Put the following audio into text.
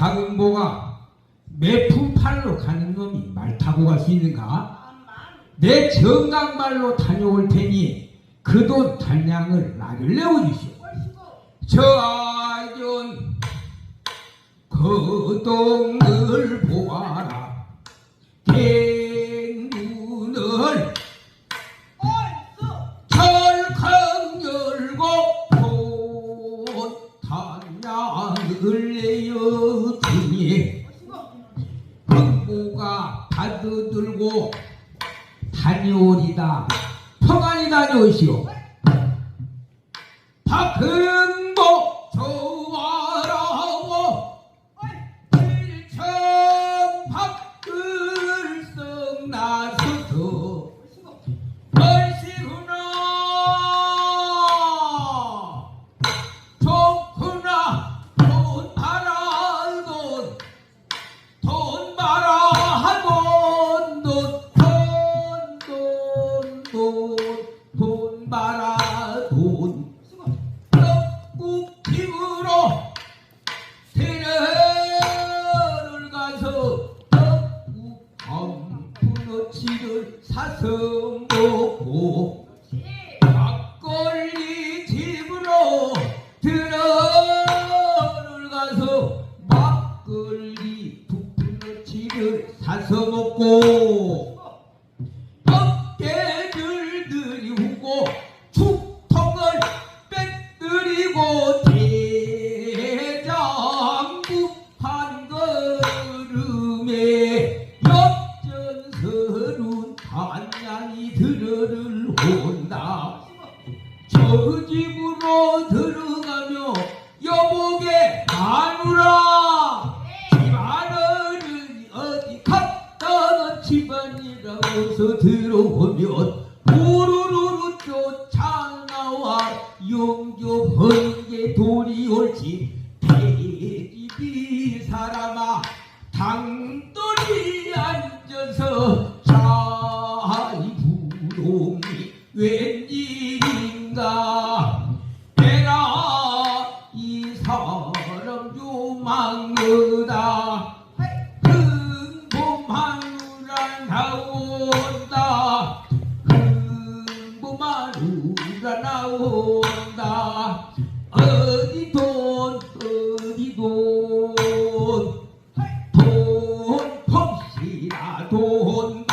박은보가 매품팔로 가는 놈이 말 타고 갈 수 있는가? 내 정강발로 다녀올 테니 그돈 단량을 나를 내어주시오. 저 아이전 그 돈을 보아라 대문을 철컥 열고 돈단 량을 내어주니 흥보가 받아들고 다녀오리다. 평안히 다녀오시오 돈돈돈돈 바라 돈. 떡국 집으로 세례를 가서 떡국 한푼어치를 사서 먹고 막걸리 집으로 들어를 가서 막걸리 부푼어치를 사서 먹고 빼뜨리고 대장부 한 걸음에 역전서룬 한양이 들어를 갔다가 집안이라고서 들어오면 쫓아 나와 용접하는 게 돈이 옳지 대집이 사람아 당돌이 앉아서 자이부동이 웬일인가? 내가 이 사람 조망거다. 흥보마누라 나온 비가 나온다. 어디 돈 어디 돈? 돈펌시라 돈.